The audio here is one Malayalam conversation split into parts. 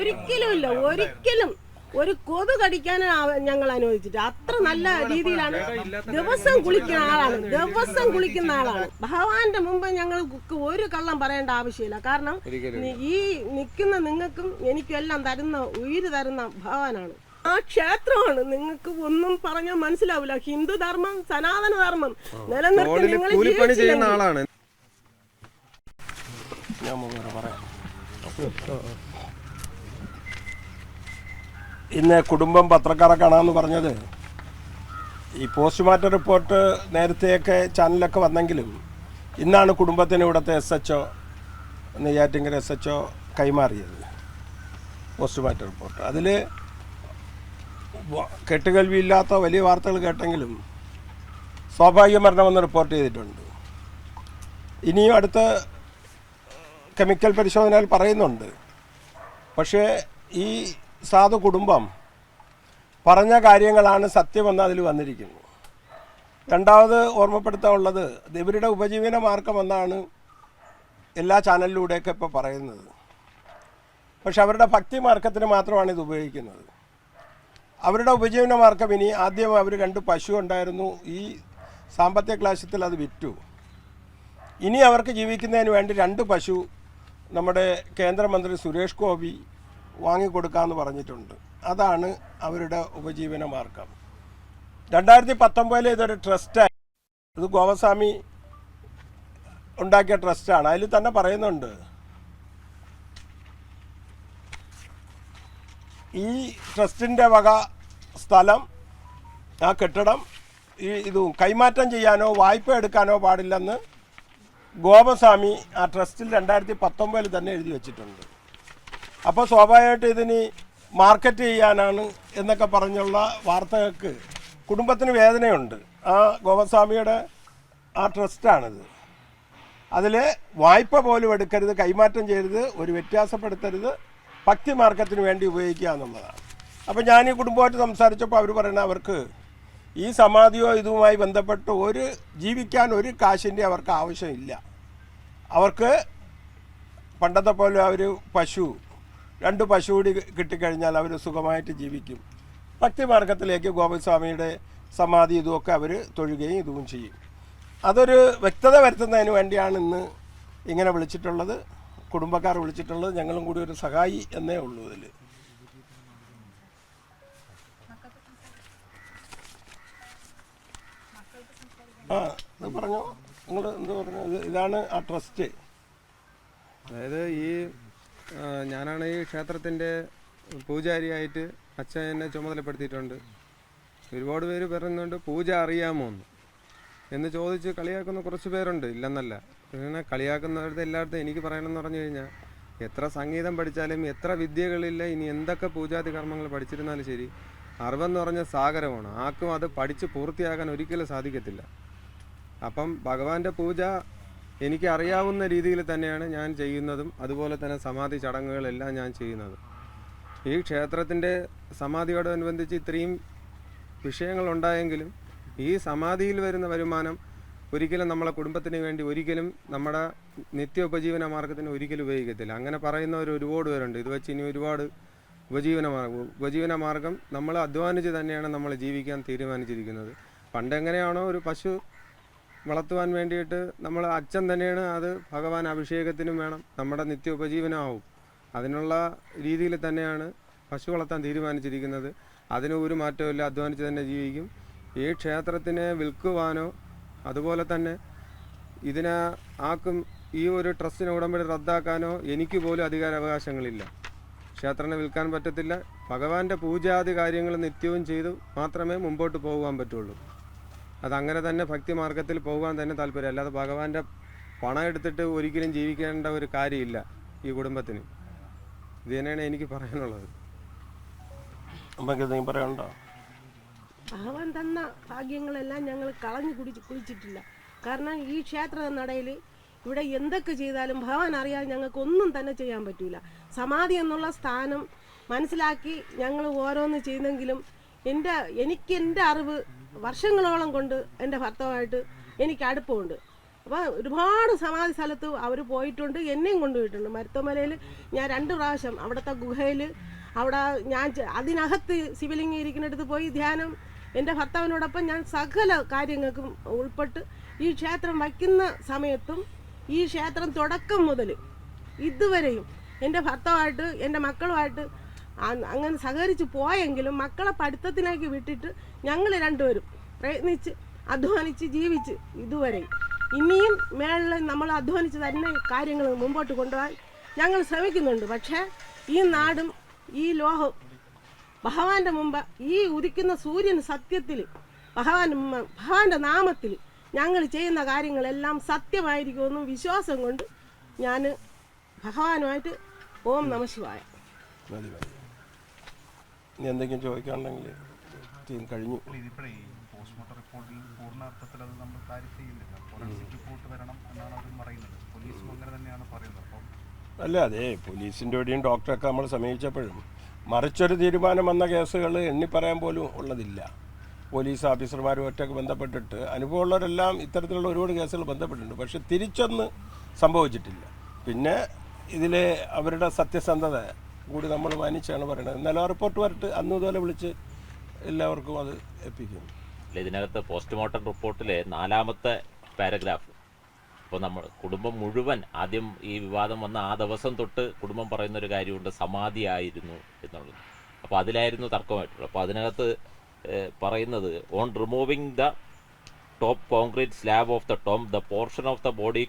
ഒരിക്കലും ഇല്ല ഒരിക്കലും. ഒരു കൊതു കടിക്കാൻ ഞങ്ങൾ അനുവദിച്ചിട്ട്. അത്ര നല്ല രീതിയിലാണ് ദിവസം കുളിക്കുന്ന ആളാണ്. ദിവസം കുളിക്കുന്ന ആളാണ്. ഭഗവാന്റെ മുമ്പ് ഞങ്ങൾ ഒരു കള്ളം പറയേണ്ട ആവശ്യമില്ല. കാരണം ഈ നിൽക്കുന്ന നിങ്ങൾക്കും എനിക്കും എല്ലാം തരുന്ന ഉയിര് തരുന്ന ഭഗവാനാണ്. ആ ക്ഷേത്രമാണ്. നിങ്ങൾക്ക് ഒന്നും പറഞ്ഞാൽ മനസ്സിലാവില്ല. ഹിന്ദു ധർമ്മം സനാതന ധർമ്മം നിലനിർത്തി നിങ്ങൾ ജീവിച്ചില്ലെങ്കിൽ. ഞാൻ പറയാം. ഇന്ന് കുടുംബം പത്രക്കാരെ കാണാമെന്ന് പറഞ്ഞത്. ഈ പോസ്റ്റ്മോർട്ടം റിപ്പോർട്ട് നേരത്തെയൊക്കെ ചാനലൊക്കെ വന്നെങ്കിലും ഇന്നാണ് കുടുംബത്തിന് ഇവിടുത്തെ S H O Neyyattinkara S H O കൈമാറിയത്. Postmortem report. അതിൽ കെട്ടുകേൾവിയില്ലാത്ത വലിയ വാർത്തകൾ കേട്ടെങ്കിലും സ്വാഭാവിക മരണമെന്ന് റിപ്പോർട്ട് ചെയ്തിട്ടുണ്ട്. ഇനിയും അടുത്ത കെമിക്കൽ പരിശോധനയിൽ പറയുന്നുണ്ട്. പക്ഷേ ഈ സാധു കുടുംബം പറഞ്ഞ കാര്യങ്ങളാണ് സത്യമെന്ന് അതിൽ വന്നിരിക്കുന്നു. രണ്ടാമത് ഓർമ്മപ്പെടുത്താനുള്ളത് ഇവരുടെ ഉപജീവന മാർഗമെന്നാണ് എല്ലാ ചാനലിലൂടെയൊക്കെ ഇപ്പോൾ പറയുന്നത്. പക്ഷെ അവരുടെ ഭക്തി മാർഗത്തിന് മാത്രമാണ് ഇത് ഉപയോഗിക്കുന്നത്. അവരുടെ ഉപജീവന മാർഗം ഇനി ആദ്യം അവർ രണ്ട് പശു ഉണ്ടായിരുന്നു. ഈ സാമ്പത്തിക ക്ലാശത്തിൽ അത് വിറ്റു. ഇനി അവർക്ക് ജീവിക്കുന്നതിന് വേണ്ടി രണ്ട് പശു നമ്മുടെ കേന്ദ്രമന്ത്രി സുരേഷ് ഗോപി വാങ്ങിക്കൊടുക്കാമെന്ന് പറഞ്ഞിട്ടുണ്ട്. അതാണ് അവരുടെ ഉപജീവന മാർഗം. രണ്ടായിരത്തി പത്തൊമ്പതിൽ ഇതൊരു ട്രസ്റ്റായി ഇത് ഗോപസ്വാമി ഉണ്ടാക്കിയ ട്രസ്റ്റാണ് അതിൽ തന്നെ പറയുന്നുണ്ട്. ഈ ട്രസ്റ്റിന്റെ വക സ്ഥലം ആ കെട്ടിടം ഈ ഇത് കൈമാറ്റം ചെയ്യാനോ വായ്പ എടുക്കാനോ പാടില്ലെന്ന് ഗോപസ്വാമി ആ ട്രസ്റ്റിൽ രണ്ടായിരത്തി പത്തൊമ്പതിൽ തന്നെ എഴുതി വെച്ചിട്ടുണ്ട്. അപ്പോൾ സ്വാഭാവികമായിട്ട് ഇതിന് മാർക്കറ്റ് ചെയ്യാനാണ് എന്നൊക്കെ പറഞ്ഞുള്ള വാർത്തകൾക്ക് കുടുംബത്തിന് വേദനയുണ്ട്. ആ ഗോപസ്വാമിയുടെ ആ ട്രസ്റ്റാണിത്. അതിൽ വായ്പ പോലും എടുക്കരുത് കൈമാറ്റം ചെയ്യരുത് ഒരു വ്യത്യാസപ്പെടുത്തരുത് ഭക്തി മാർഗത്തിന് വേണ്ടി ഉപയോഗിക്കുക എന്നുള്ളതാണ്. അപ്പോൾ ഞാൻ ഈ കുടുംബമായിട്ട് സംസാരിച്ചപ്പോൾ അവർ പറയുന്നത് അവർക്ക് ഈ സമാധിയോ ഇതുമായി ബന്ധപ്പെട്ട് ഒരു ജീവിക്കാൻ ഒരു കാശിന്റെ അവർക്ക് ആവശ്യമില്ല. അവർക്ക് പണ്ടത്തെ പോലെ അവർ പശു രണ്ട് പശു കൂടി കിട്ടിക്കഴിഞ്ഞാൽ അവർ സുഖമായിട്ട് ജീവിക്കും. ഭക്തിമാർഗത്തിലേക്ക് ഗോപസ്വാമിയുടെ സമാധി ഇതുമൊക്കെ അവർ തൊഴുകയും ഇതും ചെയ്യും. അതൊരു വ്യക്തത വരുത്തുന്നതിന് വേണ്ടിയാണ് ഇന്ന് ഇങ്ങനെ വിളിച്ചിട്ടുള്ളത്. കുടുംബക്കാർ വിളിച്ചിട്ടുള്ളത്. ഞങ്ങളും കൂടി ഒരു സഹായി എന്നേ ഉള്ളൂ ഇതിൽ ആ ഇത് പറഞ്ഞോ? നിങ്ങൾ എന്ത് പറഞ്ഞു? ഇതാണ് ആ ട്രസ്റ്റ്. അതായത് ഈ ഞാനാണ് ഈ ക്ഷേത്രത്തിന്റെ പൂജാരിയായിട്ട് അച്ഛൻ എന്നെ ചുമതലപ്പെടുത്തിയിട്ടുണ്ട്. ഒരുപാട് പേര് പറയുന്നുണ്ട് പൂജ അറിയാമോ? എന്ന്. എന്ന് ചോദിച്ച് കളിയാക്കുന്ന കുറച്ച് പേരുണ്ട് ഇല്ലെന്നല്ല. പിന്നെ കളിയാക്കുന്നവരുടെ എല്ലായിടത്തും എനിക്ക് പറയണമെന്ന് പറഞ്ഞു കഴിഞ്ഞാൽ എത്ര സംഗീതം പഠിച്ചാലും എത്ര വിദ്യകളില്ല ഇനി എന്തൊക്കെ പൂജാതി കർമ്മങ്ങൾ പഠിച്ചിരുന്നാലും ശരി അറിവെന്ന് പറഞ്ഞ സാഗരമാണ്. ആർക്കും അത് പഠിച്ച് പൂർത്തിയാക്കാൻ ഒരിക്കലും സാധിക്കത്തില്ല. അപ്പം ഭഗവാന്റെ പൂജ എനിക്ക് അറിയാവുന്ന രീതിയിൽ തന്നെയാണ് ഞാൻ ചെയ്യുന്നതും അതുപോലെ തന്നെ സമാധി ചടങ്ങുകളെല്ലാം ഞാൻ ചെയ്യുന്നത്. ഈ ക്ഷേത്രത്തിന്റെ സമാധിയോടനുബന്ധിച്ച് ഇത്രയും വിഷയങ്ങളുണ്ടായെങ്കിലും ഈ സമാധിയിൽ വരുന്ന വരുമാനം ഒരിക്കലും നമ്മളെ കുടുംബത്തിന് വേണ്ടി ഒരിക്കലും നമ്മുടെ നിത്യ ഉപജീവന മാർഗത്തിന് ഒരിക്കലും ഉപയോഗിക്കത്തില്ല. അങ്ങനെ പറയുന്നവർ ഒരുപാട് പേരുണ്ട്. ഇത് വെച്ച് ഇനി ഒരുപാട് ഉപജീവന മാർഗം ഉപജീവന മാർഗം നമ്മൾ അധ്വാനിച്ച് തന്നെയാണ് നമ്മൾ ജീവിക്കാൻ തീരുമാനിച്ചിരിക്കുന്നത്. പണ്ട് എങ്ങനെയാണോ ഒരു പശു വളർത്തുവാൻ വേണ്ടിയിട്ട് നമ്മൾ അച്ഛൻ തന്നെയാണ് അത് ഭഗവാൻ അഭിഷേകത്തിനും വേണം. നമ്മുടെ നിത്യ ഉപജീവനമാവും അതിനുള്ള രീതിയിൽ തന്നെയാണ് പശു വളർത്താൻ തീരുമാനിച്ചിരിക്കുന്നത്. അതിന് ഒരു മാറ്റമില്ല അധ്വാനിച്ച് തന്നെ ജീവിക്കും. ഈ ക്ഷേത്രത്തിനെ വിൽക്കുവാനോ അതുപോലെ തന്നെ ഇതിനെ ആക്കും ഈ ഒരു ട്രസ്റ്റിനെ ഉടമ്പടി റദ്ദാക്കാനോ എനിക്ക് പോലും അധികാരാവകാശങ്ങളില്ല. ക്ഷേത്രനെ വിൽക്കാൻ പറ്റത്തില്ല. ഭഗവാന്റെ പൂജാതി കാര്യങ്ങൾ നിത്യവും ചെയ്തു മാത്രമേ മുമ്പോട്ട് പോകുവാൻ പറ്റുള്ളൂ. അതങ്ങനെ തന്നെ ഭക്തി മാർഗത്തിൽ പോകാൻ തന്നെ താല്പര്യം. അല്ലാതെ ഭഗവാന്റെ പണം എടുത്തിട്ട് ഒരിക്കലും ജീവിക്കേണ്ട ഒരു കാര്യമില്ല ഈ കുടുംബത്തിന്. ഇത് തന്നെയാണ് എനിക്ക് പറയാനുള്ളത്. പറയാനുണ്ടോ? ഭഗവാൻ തന്ന ഭാഗ്യങ്ങളെല്ലാം ഞങ്ങൾ കളഞ്ഞു കുടിച്ച് കുളിച്ചിട്ടില്ല. കാരണം ഈ ക്ഷേത്ര നടയിൽ ഇവിടെ എന്തൊക്കെ ചെയ്താലും ഭഗവാൻ അറിയാതെ ഞങ്ങൾക്ക് ഒന്നും തന്നെ ചെയ്യാൻ പറ്റൂല. സമാധി എന്നുള്ള സ്ഥാനം മനസ്സിലാക്കി ഞങ്ങൾ ഓരോന്ന് ചെയ്തെങ്കിലും എന്റെ എനിക്ക് എന്റെ അറിവ് വർഷങ്ങളോളം കൊണ്ട് എന്റെ ഭർത്താവായിട്ട് എനിക്ക് അടുപ്പമുണ്ട്. അപ്പോൾ ഒരുപാട് സമാധി സ്ഥലത്ത് അവർ പോയിട്ടുണ്ട് എന്നെയും കൊണ്ടുപോയിട്ടുണ്ട്. മരുത്തോമലയിൽ ഞാൻ രണ്ട് പ്രാവശ്യം അവിടുത്തെ ഗുഹയിൽ അവിടെ ഞാൻ അതിനകത്ത് ശിവലിംഗം ഇരിക്കുന്നിടത്ത് പോയി ധ്യാനം. എന്റെ ഭർത്താവിനോടൊപ്പം ഞാൻ സകല കാര്യങ്ങൾക്കും ഉൾപ്പെട്ട് ഈ ക്ഷേത്രം വയ്ക്കുന്ന സമയത്തും ഈ ക്ഷേത്രം തുടക്കം മുതൽ ഇതുവരെയും എന്റെ ഭർത്താവായിട്ട് എന്റെ മക്കളുമായിട്ട് അങ്ങനെ സഹകരിച്ച് പോയെങ്കിലും മക്കളെ പഠിത്തത്തിലേക്ക് വിട്ടിട്ട് ഞങ്ങൾ രണ്ടുപേരും പ്രയത്നിച്ച് അധ്വാനിച്ച് ജീവിച്ച് ഇതുവരെ. ഇനിയും മേളിൽ നമ്മൾ അധ്വാനിച്ച് തന്നെ കാര്യങ്ങൾ മുമ്പോട്ട് കൊണ്ടുപോകാൻ ഞങ്ങൾ ശ്രമിക്കുന്നുണ്ട്. പക്ഷേ ഈ നാടും ഈ ലോകവും ഭഗവാന്റെ മുമ്പ് ഈ ഉദിക്കുന്ന സൂര്യൻ സത്യത്തിൽ ഭഗവാൻ ഭഗവാന്റെ നാമത്തിൽ ഞങ്ങൾ ചെയ്യുന്ന കാര്യങ്ങളെല്ലാം സത്യമായിരിക്കുമെന്നും വിശ്വാസം കൊണ്ട് ഞാൻ ഭഗവാനുമായിട്ട് ഓം നമ ശിവായ. ഇനി എന്തെങ്കിലും ചോദിക്കാണ്ടെങ്കിൽ ടീം കഴിഞ്ഞു. അല്ല അതെ പോലീസിന്റെ ഒടിയും ഡോക്ടറൊക്കെ നമ്മൾ സമീപിച്ചപ്പോഴും മറിച്ചൊരു തീരുമാനം വന്ന കേസുകൾ എണ്ണി പറയാൻ പോലും ഉള്ളതില്ല. പോലീസ് ഓഫീസർമാരുമായിട്ടൊക്കെ ബന്ധപ്പെട്ടിട്ട് അനുഭവമുള്ളവരെല്ലാം ഇത്തരത്തിലുള്ള ഒരുപാട് കേസുകൾ ബന്ധപ്പെട്ടിട്ടുണ്ട്. പക്ഷെ തിരിച്ചൊന്ന് സംഭവിച്ചിട്ടില്ല. പിന്നെ ഇതിൽ അവരുടെ സത്യസന്ധത കൂടി നമ്മൾ മാനിച്ചാണ് പറയുന്നത് എന്നാലും റിപ്പോർട്ട് വരട്ട്. അന്ന് ഇതുപോലെ വിളിച്ച് എല്ലാവർക്കും അത് എത്തിക്കും ഇതിനകത്ത് പോസ്റ്റ്മോർട്ടം റിപ്പോർട്ടിലെ നാലാമത്തെ പാരഗ്രാഫ് ഇപ്പോൾ നമ്മൾ കുടുംബം മുഴുവൻ ആദ്യം ഈ വിവാദം വന്ന ആ ദിവസം തൊട്ട് കുടുംബം പറയുന്ന ഒരു കാര്യമുണ്ട് സമാധിയായിരുന്നു എന്നുള്ളത്. അപ്പോൾ അതിലായിരുന്നു തർക്കമായിട്ടുള്ളത്. അപ്പോൾ അതിനകത്ത് പറയുന്നത് on removing the top concrete slab of the tomb the portion of the body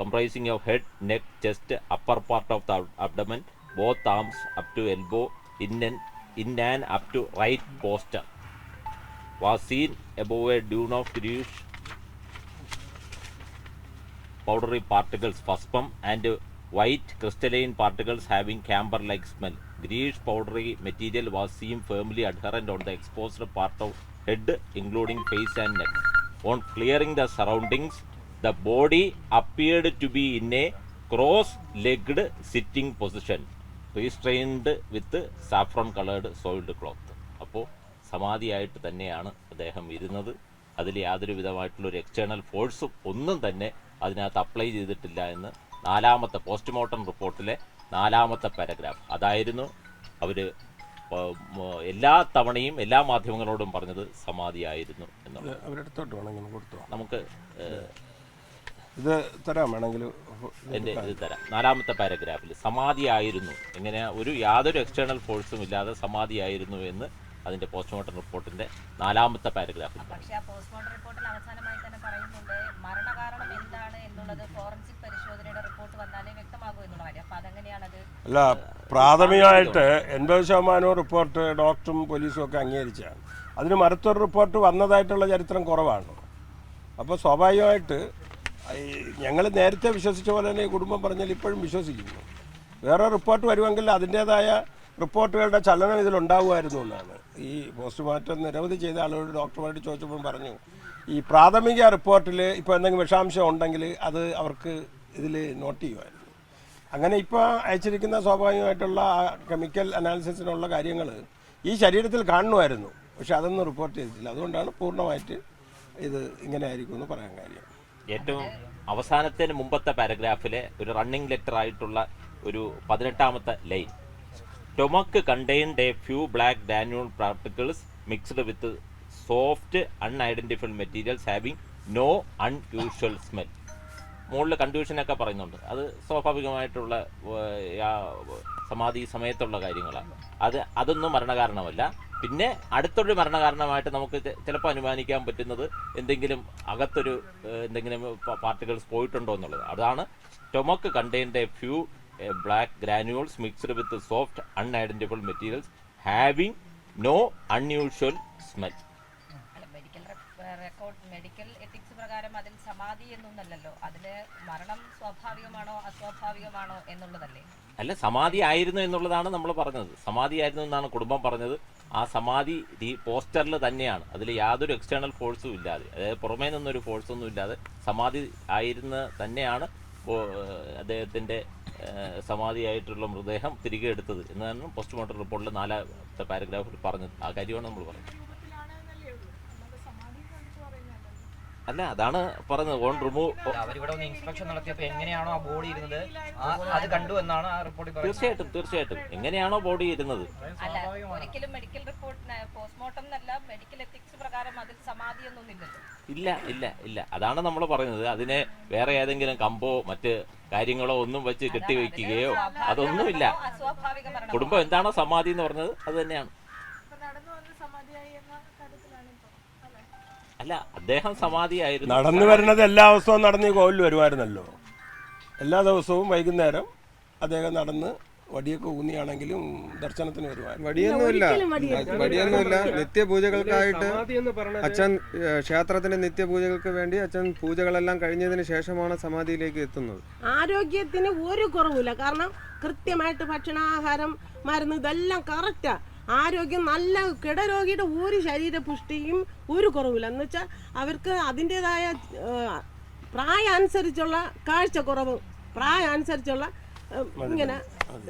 comprising of head neck chest upper part of the abdomen, both arms up to elbow, in and, in and up to right posture was seen above a dune of greenish powdery particles phosphum and white crystalline particles having camber-like smell. Greenish powdery material was seen firmly adherent on the exposed part of head, including face and neck. On clearing the surroundings, the body appeared to be in a cross-legged sitting position, restrained with saffron coloured soiled cloth അപ്പോൾ സമാധിയായിട്ട് തന്നെയാണ് അദ്ദേഹം ഇരുന്നത്. അതിൽ യാതൊരു വിധമായിട്ടുള്ള ഒരു എക്സ്റ്റേണൽ ഫോഴ്സും ഒന്നും തന്നെ അതിനകത്ത് അപ്ലൈ ചെയ്തിട്ടില്ല എന്ന് നാലാമത്തെ പോസ്റ്റ്മോർട്ടം റിപ്പോർട്ടിലെ നാലാമത്തെ പാരഗ്രാഫ് അതായിരുന്നു അവർ എല്ലാ തവണയും എല്ലാ മാധ്യമങ്ങളോടും പറഞ്ഞത് സമാധിയായിരുന്നു എന്നുള്ളത്. നമുക്ക് ഇത് തരാം വേണമെങ്കിൽ. എന്റെ ഇത് തരാം. നാലാമത്തെ പാരഗ്രാഫിൽ സമാധിയായിരുന്നു. എങ്ങനെ ഒരു യാതൊരു എക്സ്റ്റേണൽ ഫോഴ്സും ഇല്ലാതെ സമാധിയായിരുന്നു എന്ന് അതിന്റെ പോസ്റ്റ്മോർട്ടം റിപ്പോർട്ടിന്റെ നാലാമത്തെ പാരഗ്രാഫിൽ പക്ഷേ ആ പോസ്റ്റ്മോർട്ടം റിപ്പോർട്ടിൽ അവസാനമായി തന്നെ പറയുന്നുണ്ട് മരണകാരണം എന്താണ് എന്നുള്ളത് ഫോറൻസിക് പരിശോധനയുടെ റിപ്പോർട്ട് വന്നാലേ വ്യക്തമാകൂ എന്നുള്ള കാര്യം. അപ്പൊ അതെങ്ങനെയാണത്? അല്ല പ്രാഥമികമായിട്ട് എൺപത് ശതമാനവും റിപ്പോർട്ട് ഡോക്ടറും പോലീസും ഒക്കെ അംഗീകരിച്ചാണ് അതിന് മരത്തൊരു റിപ്പോർട്ട് വന്നതായിട്ടുള്ള ചരിത്രം കുറവാണ്. അപ്പോൾ സ്വാഭാവികമായിട്ട് ഞങ്ങൾ നേരത്തെ വിശ്വസിച്ച പോലെ തന്നെ കുടുംബം പറഞ്ഞാൽ ഇപ്പോഴും വിശ്വസിക്കുന്നു. വേറെ റിപ്പോർട്ട് വരുമെങ്കിൽ അതിന്റേതായ റിപ്പോർട്ടുകളുടെ ചലനം ഇതിലുണ്ടാവുമായിരുന്നു എന്നാണ്. ഈ പോസ്റ്റ്മോർട്ടം നിരവധി ചെയ്ത ആളുകളോട് ഡോക്ടർമാരോട് ചോദിച്ചപ്പോൾ പറഞ്ഞു ഈ പ്രാഥമിക റിപ്പോർട്ടിൽ ഇപ്പോൾ എന്തെങ്കിലും വിഷാംശം ഉണ്ടെങ്കിൽ അത് അവർക്ക് ഇതിൽ നോട്ട് ചെയ്യുമായിരുന്നു. അങ്ങനെ ഇപ്പോൾ അയച്ചിരിക്കുന്ന സ്വാഭാവികമായിട്ടുള്ള ആ കെമിക്കൽ അനാലിസിസിനുള്ള കാര്യങ്ങൾ ഈ ശരീരത്തിൽ കാണുമായിരുന്നു. പക്ഷെ അതൊന്നും റിപ്പോർട്ട് ചെയ്തിട്ടില്ല. അതുകൊണ്ടാണ് പൂർണമായിട്ട് ഇത് ഇങ്ങനെ ആയിരിക്കും എന്ന് പറയാൻ കാര്യം. ഏറ്റവും അവസാനത്തിന് മുമ്പത്തെ പാരഗ്രാഫിലെ ഒരു റണ്ണിംഗ് ലെറ്റർ ആയിട്ടുള്ള ഒരു പതിനെട്ടാമത്തെ line stomach contained a few black granule particles mixed with soft unidentified materials having no unusual smell മുകളിൽ കൺഫ്യൂഷനൊക്കെ പറയുന്നുണ്ട്. അത് സ്വാഭാവികമായിട്ടുള്ള സമാധി സമയത്തുള്ള കാര്യങ്ങളാണ്. അത് അതൊന്നും മരണകാരണമല്ല. പിന്നെ അടുത്തൊരു മരണകാരണമായിട്ട് നമുക്ക് ചിലപ്പോൾ അനുമാനിക്കാൻ പറ്റുന്നത് എന്തെങ്കിലും അകത്തൊരു എന്തെങ്കിലും പാർട്ടികൾസ് പോയിട്ടുണ്ടോ എന്നുള്ളത്. അതാണ് stomach contained a few black granules mixed with soft unidentified materials having no unusual smell. Record medical ethics പ്രകാരം അതിൽ സമാധി എന്നൊന്നല്ലല്ലോ. അതിൽ മരണം സ്വാഭാവികമാണോ അസ്വാഭാവികമാണോ എന്നുള്ളതല്ലേ? അല്ല സമാധി ആയിരുന്നു എന്നുള്ളതാണ് നമ്മൾ പറഞ്ഞത്. സമാധി ആയിരുന്നു എന്നാണ് കുടുംബം പറഞ്ഞത്. ആ സമാധി ഈ പോസ്റ്ററിൽ തന്നെയാണ്. അതിൽ യാതൊരു എക്സ്റ്റേണൽ ഫോഴ്സും ഇല്ലാതെ. അതായത് പുറമേ നിന്നൊരു ഫോഴ്സൊന്നും ഇല്ലാതെ സമാധി ആയിരുന്ന തന്നെയാണ് അദ്ദേഹത്തിന്റെ സമാധിയായിട്ടുള്ള മൃതദേഹം തിരികെ എടുത്തത്. എന്നാണ് പോസ്റ്റ്മോർട്ടം റിപ്പോർട്ടിൽ നാലാമത്തെ പാരഗ്രാഫിൽ പറഞ്ഞത്. ആ കാര്യമാണ് നമ്മൾ പറഞ്ഞത്. അല്ല അതാണ് പറഞ്ഞത്. ഓൺ റിമൂവ് അവരിവിടെ ഒന്ന് ഇൻസ്പെക്ഷൻ നടത്തിയപ്പോൾ എങ്ങനെയാണോ ആ ബോഡി ഇരുന്നത്? അത് കണ്ടു എന്നാണ് ആ റിപ്പോർട്ടിൽ പറയുന്നത്. തീർച്ചയായിട്ടും തീർച്ചയായിട്ടും. എങ്ങനെയാണോ ബോഡി ഇരുന്നത്? അല്ല ഒരിക്കലും മെഡിക്കൽ റിപ്പോർട്ട് പോസ്റ്റ്മോർട്ടം എന്നല്ല മെഡിക്കൽ എത്തിക്സ് പ്രകാരം അതിൽ സമാധി ഇല്ലല്ലോ. ഇല്ല ഇല്ല ഇല്ല. അതാണ് നമ്മൾ പറയുന്നത്. അതിനെ വേറെ ഏതെങ്കിലും കമ്പോ മറ്റ് കാര്യങ്ങളോ ഒന്നും വെച്ച് കെട്ടിവെക്കുകയോ അതൊന്നുമില്ല. കുടുംബം എന്താണോ സമാധി എന്ന് പറഞ്ഞത് അത് തന്നെയാണ്. അല്ല അദ്ദേഹം സമാധിയായിരുന്നു. നടന്നു വരുന്നത് എല്ലാ ദിവസവും നടന്ന് ഈ കോവിലിൽ വരുമായിരുന്നല്ലോ. എല്ലാ ദിവസവും വൈകുന്നേരം അദ്ദേഹം നടന്ന് വടിയൊക്കെ ഊന്നിയാണെങ്കിലും ദർശനത്തിന് വരുമായിരുന്നു. വടിയൊന്നുമില്ല വടിയൊന്നുമില്ല നിത്യപൂജകൾക്കായിട്ട് അച്ഛൻ ക്ഷേത്രത്തിന്റെ നിത്യപൂജകൾക്ക് വേണ്ടി അച്ഛൻ പൂജകളെല്ലാം കഴിഞ്ഞതിന് ശേഷമാണ് സമാധിയിലേക്ക് എത്തുന്നത്. ആരോഗ്യത്തിന് ഒരു കുറവില്ല കാരണം കൃത്യമായിട്ട് ഭക്ഷണാഹാരം മരുന്ന് ഇതെല്ലാം കറക്റ്റാ ആരോഗ്യം നല്ല കിടരോഗിയുടെ ഒരു ശരീരപുഷ്ടിയും ഒരു കുറവില്ല. എന്ന് വെച്ചാൽ അവർക്ക് അതിന്റെതായ പ്രായം അനുസരിച്ചുള്ള കാഴ്ചക്കുറവ് പ്രായം അനുസരിച്ചുള്ള ഇങ്ങനെ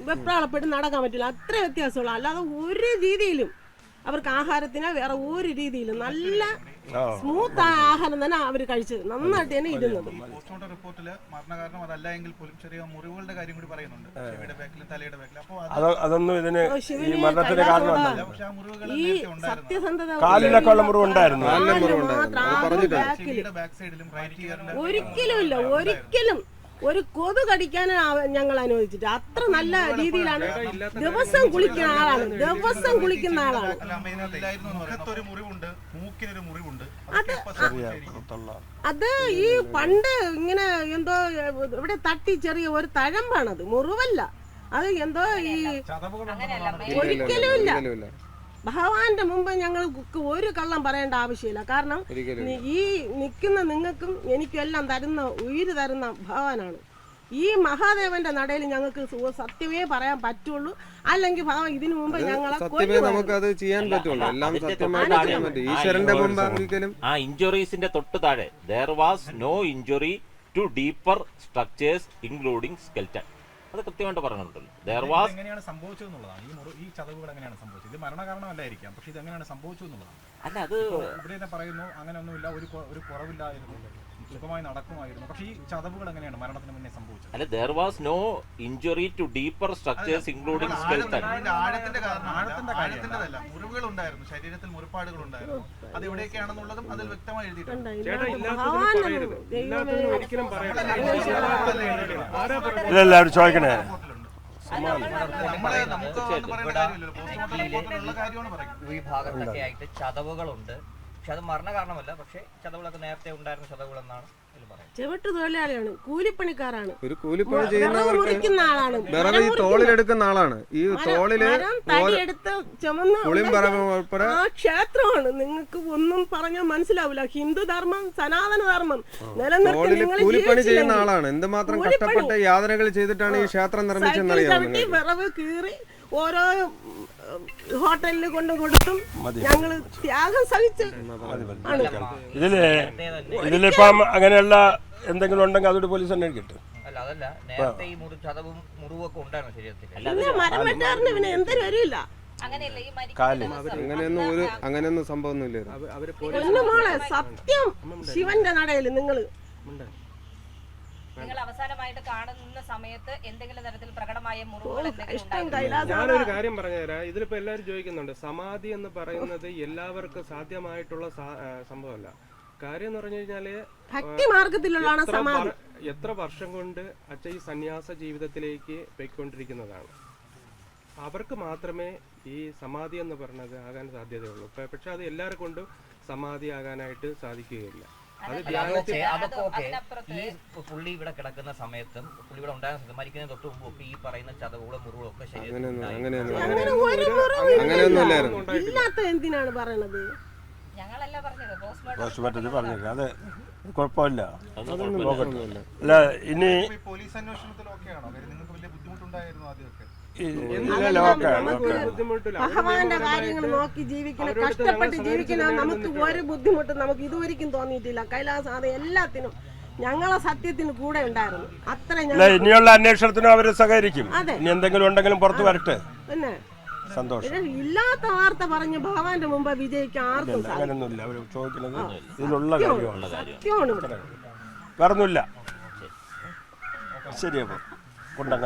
വെപ്രാളപ്പെട്ട് നടക്കാൻ പറ്റില്ല. അത്ര വ്യത്യാസമുള്ള അല്ലാതെ ഒരു രീതിയിലും അവർക്ക് ആഹാരത്തിന് വേറെ ഒരു രീതിയിലും നല്ല ആ. സ്മൂത്ത് ആഹാരം തന്നെ അവർ കഴിച്ചത് നന്നായിട്ട് തന്നെ ഇരുന്നത്. പോസ്റ്റ്മോർട്ടം റിപ്പോർട്ടിൽ മരണകാരണം അതല്ല എങ്കിൽ പോലും ചെറിയ മുറിവുകളുടെ കാര്യം കൂടി പറയുന്നുണ്ട്. ചെവിയുടെ ബാക്കിലും തലയുടെ ബാക്കിലും. അപ്പോൾ അത് അത് അതൊന്നും ഇതിന് ഓ, ഈ ശിവന് മരണത്തിന് കൈലാസോടാ. കാരണമല്ല പക്ഷെ ആ മുറിവുകൾ ഈ സത്യസന്ധത കാലിലൊക്കെ ഉള്ള മുറിവുണ്ടായിരുന്നു മുറിവുണ്ടായിരുന്നു. ചെവിയുടെ ബാക്ക് സൈഡിലും റൈറ്റ് ഒരിക്കലും ഇല്ല. ഒരിക്കലും. ഒരു കൊതു കടിക്കാൻ ഞങ്ങൾ അനുവദിച്ചിട്ട്. അത്ര നല്ല രീതിയിലാണ് ദിവസം കുളിക്കുന്ന ആളാണ്. ദിവസം കുളിക്കുന്ന ആളാണ്. അത് അത് ഈ പണ്ട് ഇങ്ങനെ എന്തോ ഇവിടെ തട്ടി ചെറിയ ഒരു തഴമ്പാണത് മുറിവല്ല. അത് എന്തോ ഈ ഒരിക്കലും ഇല്ല. ഭഗവാന്റെ മുമ്പ് ഞങ്ങൾ ഒരു കള്ളം പറയേണ്ട ആവശ്യമില്ല. കാരണം ഈ നിൽക്കുന്ന നിങ്ങൾക്കും എനിക്കും എല്ലാം തരുന്ന ഉയിര് തരുന്ന ഭഗവാനാണ്. ഈ മഹാദേവന്റെ നടയിൽ ഞങ്ങൾക്ക് സത്യമേ പറയാൻ പറ്റുള്ളൂ. അല്ലെങ്കിൽ ഭഗവാൻ ഇതിനു മുമ്പ് ഞങ്ങളെ സത്യമേ നമുക്ക് അത് ചെയ്യാൻ പറ്റുള്ളൂ. എല്ലാം സത്യമായിട്ട് ഈശ്വരന്റെ മുമ്പ് ഒരിക്കലും ആ ഇഞ്ചുറീസിന്റെ തൊട്ട് താഴെ. There was no injury to deeper structures including skeleton അത് കൃത്യമായിട്ട് പറഞ്ഞിട്ടുണ്ടല്ലോ ദർ വാസ് എങ്ങനെയാണ് സംഭവിച്ചത് എന്നുള്ളതാണ്. ഈ മുറി ഈ ചതവുകൾ എങ്ങനെയാണ് സംഭവിച്ചത്? ഇത് മരണകാരണമല്ലായിരിക്കാം പക്ഷെ ഇത് എങ്ങനെയാണ് സംഭവിച്ചത് എന്നുള്ളതാണ്. അല്ല അത് ഇവിടെ തന്നെ പറയുന്നു അങ്ങനെയൊന്നുമില്ല ഒരു ഒരു കുറവില്ലായിരുന്നു സുഖമായി നടക്കുമായിരുന്നു. പക്ഷേ ഈ ചതവുകൾ എങ്ങനെയാണ് മരണത്തിന് മുന്നേ സംഭവിച്ചത്? അല്ല there was no injury to deeper structures including skeleton ആഴത്തിന്റെ കാരണം ആഴത്തിന്റെ മുറിവുകൾ ഉണ്ടായിരുന്നു. ശരീരത്തിൽ മുറിപ്പാടുകൾ ഉണ്ടായിരുന്നു. അത് എവിടെയൊക്കെയാണെന്നുള്ളതും അതിൽ വ്യക്തമായി എഴുതിയിട്ടുണ്ട്. ചോദിക്കണേ. ഈ ഭാഗത്തൊക്കെ ആയിട്ട് ചതവുകളുണ്ട്. പക്ഷെ അത് മരണ കാരണമല്ല. പക്ഷേ ചതവുകളൊക്കെ നേരത്തെ ഉണ്ടായിരുന്ന ചതവുകൾ എന്നാണ് ഇതിൽ പറയുന്നത്. ചെവിട്ട് തൊഴിലാളിയാണ് കൂലിപ്പണിക്കാരാണ്. ഒരു കൂലിപ്പണി ചെയ്യുന്ന ചെയ്യുന്നവർക്ക് മുറിക്കുന്ന ആളാണ്. ഈ തോളിലെടുക്കുന്ന ആളാണ്. ഈ തോളിൽ മരം തടിയെടുത്ത് ചുമന്ന് പുളിയും ഉണ്ടാക്കിയ ഉൾപ്പെടെ ആ ക്ഷേത്രമാണ്. നിങ്ങൾക്ക് ഒന്നും പറഞ്ഞാൽ മനസ്സിലാവില്ല. ഹിന്ദു ധർമ്മം സനാതന ധർമ്മം നിലനിർത്തി തോളിൽ നിങ്ങൾ കൂലിപ്പണി ചെയ്യുന്ന ആളാണ്. എന്തുമാത്രം കൂലിപ്പണി. കഷ്ടപ്പെട്ട് യാതനകൾ ചെയ്തിട്ടാണ് ഈ ക്ഷേത്രം നിർമ്മിച്ചെന്നറിയാമോ നിങ്ങൾക്ക്? വിറവ് കീറി ഓരോ ഹോട്ടലിൽ കൊണ്ട് കൊടുത്തും ഞങ്ങൾ ത്യാഗം സഹിച്ച് ഇതിൽ ഇതിലിപ്പം അങ്ങനെയുള്ള എന്തെങ്കിലും ഉണ്ടെങ്കിൽ അതോട് പോലീസ് തന്നെ കിട്ടും മരം വെട്ടാറിന് പിന്നെ വരില്ല അങ്ങനെയൊന്നും ഒരു അങ്ങനെയൊന്നും സത്യം. ശിവന്റെ നടയിൽ നിങ്ങൾ നിങ്ങൾ അവസാനമായിട്ട് കാണുന്ന സമയത്ത് എന്തെങ്കിലും തരത്തിൽ പ്രകടമായ മുറിവുകൾ എന്തെങ്കിലും ഇഷ്ടം ഉണ്ടായിരുന്നോ? കൈലാസ ഞാനൊരു കാര്യം പറഞ്ഞുതരാം. ഇതിലിപ്പോ എല്ലാവരും ചോദിക്കുന്നുണ്ട് സമാധി എന്ന് പറയുന്നത് എല്ലാവർക്കും സാധ്യമായിട്ടുള്ള സംഭവമല്ല. കാര്യം എന്ന് പറഞ്ഞു കഴിഞ്ഞാൽ ഭക്തി മാർഗത്തിലുള്ളതാണ് എത്ര സമാധി. എത്ര വർഷം കൊണ്ട് അച്ഛ ഈ സന്യാസ ജീവിതത്തിലേക്ക് പോയിക്കൊണ്ടിരിക്കുന്നതാണ്. അവർക്ക് മാത്രമേ ഈ സമാധി എന്ന് പറഞ്ഞത് ആകാൻ സാധ്യതയുള്ളൂ. പക്ഷെ അത് എല്ലാവരെ കൊണ്ടും സമാധി ആകാനായിട്ട് സാധിക്കുകയില്ല. അത് അതൊക്കെ ഓക്കെ. ഈ പുള്ളി ഇവിടെ കിടക്കുന്ന സമയത്തും പുള്ളി ഇവിടെ ഉണ്ടായിരുന്ന സമയത്ത് മരിക്കുന്നതിന് തൊട്ട് മുമ്പ് ഒക്കെ ഈ പറയുന്ന ചതവുകളും മുറിവുകളും ഒക്കെ ശരീരത്തിൽ എന്തിനാണ് പറയണത്? ഞങ്ങളല്ല പറഞ്ഞത്. പറഞ്ഞില്ല? അത് കുഴപ്പമില്ല. അല്ല ഇനി പോലീസ് അന്വേഷണത്തിൽ ഓക്കെയാണോ നിങ്ങൾക്ക് വലിയ ബുദ്ധിമുട്ടുണ്ടായിരുന്നു ആദ്യമൊക്കെ. ഭഗവാന്റെ കാര്യങ്ങൾ നോക്കി ജീവിക്കണം കഷ്ടപ്പെട്ട് ജീവിക്കണം നമുക്ക് ഒരു ബുദ്ധിമുട്ടും നമുക്ക് ഇതുവരെയ്ക്കും തോന്നിയിട്ടില്ല. കൈലാസാദ എല്ലാത്തിനും ഞങ്ങളെ സത്യത്തിന് കൂടെ ഉണ്ടായിരുന്നു. അത്ര ഇനിയുള്ള അന്വേഷണത്തിനും അവർ സഹകരിക്കും. ഇനി എന്തെങ്കിലും ഉണ്ടെങ്കിലും പുറത്തു വരട്ടെ. പിന്നെ സന്തോഷം. ഇല്ലാത്ത വാർത്ത പറഞ്ഞ് ഭഗവാന്റെ മുമ്പ് വിജയിക്കാൻ ആർക്കും അങ്ങനൊന്നുമില്ല. അവർ ചോദിക്കുന്നത് ഇതിലുള്ള കാര്യമാണ് സത്യമാണ് ഇവിടെ. വേറൊന്നുമില്ല. ശരി അപ്പോൾ കൊണ്ടങ്ങ